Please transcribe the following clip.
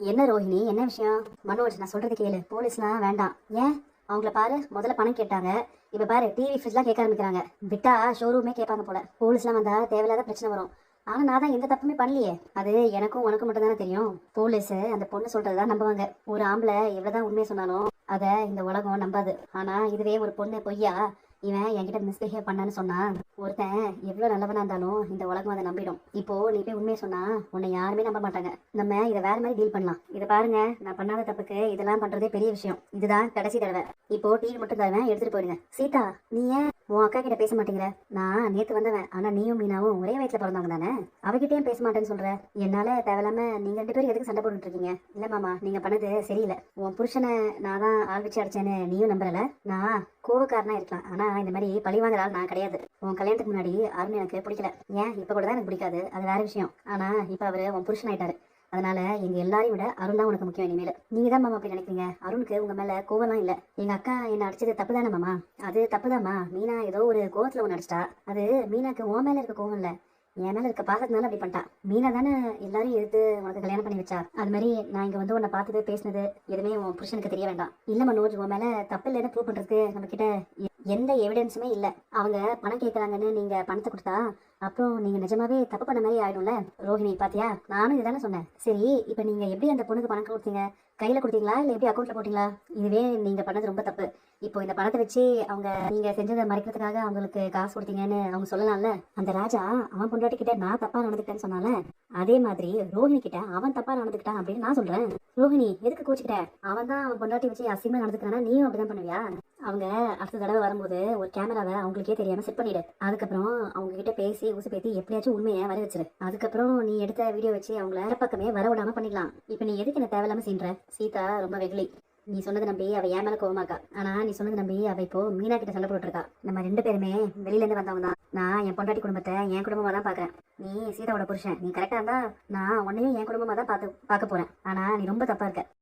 என்ன ரோஹிணி? என்ன விஷயம்? மனோஜ் நான் சொல்றது கேளு. போலீஸ்லாம் வேண்டாம். ஏன்? அவங்கள பாரு முதல்ல பணம் கேட்டாங்க. இப்ப பாரு டிவி ஃப்ரிட்ஜ்லாம் கேட்க ஆரம்பிக்கிறாங்க. விட்டா ஷோரூமே கேட்பாங்க போல. போலீஸ்லாம் வந்தா தேவையில்லாத பிரச்சனை வரும். ஆனா நான் தான் எந்த தப்புமே பண்ணலையே. அது எனக்கும் உனக்கும் மட்டும் தானே தெரியும். போலீஸ் அந்த பொண்ணு சொல்றதுதான் நம்புவாங்க. ஒரு ஆம்பளை எவ்வளவுதான் உண்மையை சொன்னாலும் அதை இந்த உலகம் நம்பாது. ஆனா இதுவே ஒரு பொண்ணு பொய்யா? இவன் என்கிட்ட மிஸ்பிஹேவ் பண்ணான்னு சொன்னா ஒருத்தன் எவ்வளவு நல்லவனா இருந்தாலும் இந்த உலகம் அதை நம்பிடும். இப்போ நீ போய் உண்மையை சொன்னா உன்னை யாருமே நம்ப மாட்டாங்க. நம்ம இதை வேற மாதிரி டீல் பண்ணலாம். இதை பாருங்க நான் பண்ணாத தப்புக்கு இதெல்லாம் பண்றதே பெரிய விஷயம். இதுதான் கடைசி தடவை. இப்போ டிவி மட்டும் தருவேன் எடுத்துட்டு போயிடுங்க. சீதா நீ ஏன் உன் அக்கா கிட்ட பேச மாட்டேங்கிற? நான் நேத்து வந்தவன். ஆனா நீயும் மீனாவும் ஒரே வயசுல பிறந்தவங்க தானே? அவகிட்டயும் பேச மாட்டேன்னு சொல்ற. என்னால தேவையில்லாம நீங்க ரெண்டு பேரும் எதுக்கு சண்டை போட்டுட்டு இருக்கீங்க? இல்ல மாமா நீங்க பண்ணது சரியில்லை. உன் புருஷனை நான் தான் ஆள் வச்சு அடிச்சேன்னு நீயும் நம்புறல நான் கோவக்காரனா இருக்கலாம். ஆனா இந்த மாதிரி பழி வாங்குற ஆள் நான் கிடையாது. உன் கல்யாணத்துக்கு முன்னாடி அருண் எனக்கு பிடிக்கல. ஏன்? இப்ப கூட தான் எனக்கு பிடிக்காது. அது வேற விஷயம். ஆனா இப்ப அவர் உன் புருஷன் ஆயிட்டாரு. அதனால எங்க எல்லாரையும் விட அருண் தான் உனக்கு முக்கியம் இனிமேல். நீங்க தான் மாமா அப்படி நினைக்கிறீங்க? அருணுக்கு உங்க மேல கோவம்லாம் இல்ல. எங்க அக்கா என்ன அடிச்சது தப்பு தானே மாமா? அது தப்புதாம்மா. மீனா ஏதோ ஒரு கோவத்துல ஒன்று அடிச்சிட்டா. அது மீனாக்கு உன் மேல இருக்க கோவம் இல்ல. என் மேல இருக்க பாசத்தினால அப்படி பண்ணிட்டான் மீனா தானே எல்லாரும் எடுத்து உனக்கு கல்யாணம் பண்ணி வச்சா. அது மாதிரி நான் இங்க வந்து உன்னை பார்த்தது பேசினது எதுவுமே உன் புருஷனுக்கு தெரிய வேண்டாம். இல்ல மனோஜ் உன் மேல தப்பு இல்லைன்னு ப்ரூவ் பண்றதுக்கு நம்ம கிட்ட எந்த எவிடன்ஸுமே இல்லை. அவங்க பணம் கேட்குறாங்கன்னு நீங்கள் பணத்தை கொடுத்தா அப்புறம் நீங்கள் நிஜமாவே தப்பு பண்ண மாதிரி ஆயிடும்ல? ரோஹிணி பாத்தியா? நானும் இதுதானே சொன்னேன். சரி இப்போ நீங்கள் எப்படி அந்த பொண்ணுக்கு பணம் கொடுத்தீங்க? கையில் கொடுத்தீங்களா? இல்லை எப்படி அக்கௌண்ட்டில் போட்டிங்களா? இதுவே நீங்கள் பண்ணது ரொம்ப தப்பு. இப்போ இந்த பணத்தை வச்சு அவங்க நீங்கள் செஞ்சதை மறைக்கிறதுக்காக அவங்களுக்கு காசு கொடுத்தீங்கன்னு அவங்க சொல்லலாம்ல? அந்த ராஜா அவன் பொண்டாட்டி கிட்டே நான் தப்பாக நடந்துக்கிட்டேன்னு சொன்னால? அதே மாதிரி ரோஹிணி கிட்ட அவன் தப்பா நடந்துக்கிட்டான் அப்படின்னு நான் சொல்றேன். ரோஹிணி எதுக்கு கோச்சுக்கிட்ட? அவன் தான் அவன் பொண்டாட்டி வச்சு அசிங்கமா நடந்துக்கிறானா? நீயும் அப்படிதான் பண்ணுவியா? அவங்க அடுத்த தடவை வரும்போது ஒரு கேமராவை அவங்களுக்கே தெரியாம செட் பண்ணிடு. அதுக்கப்புறம் அவங்க கிட்ட பேசி உசு பேத்தி எப்படியாச்சும் உண்மையை வர வச்சிரு. அதுக்கப்புறம் நீ எடுத்த வீடியோ வச்சு அவங்கள வேற பக்கமே வர விடாம பண்ணிடலாம் இப்போ நீ எதுக்கு என்ன தேவையில்லாம சீன்ற சீதா ரொம்ப வெகுளி. நீ சொன்னது நம்பி அவ ஏன் மேல கோவமாக்கா ஆனா நீ சொன்னது நம்பி அவ இப்போ மீனா கிட்ட சண்டை போட்டுட்டு இருக்கா. நம்ம ரெண்டு பேருமே வெளியில இருந்து வந்தவங்க தான். நான் என் பொண்டாட்டி குடும்பத்தை என் குடும்பமா தான் பாக்குறேன். நீ சீதாவோட புருஷன். நீ கரெக்டா இருந்தா நான் உன்னையும் என் குடும்பமா தான் பார்த்து பார்க்க போறேன். ஆனா நீ ரொம்ப தப்பா இருக்க.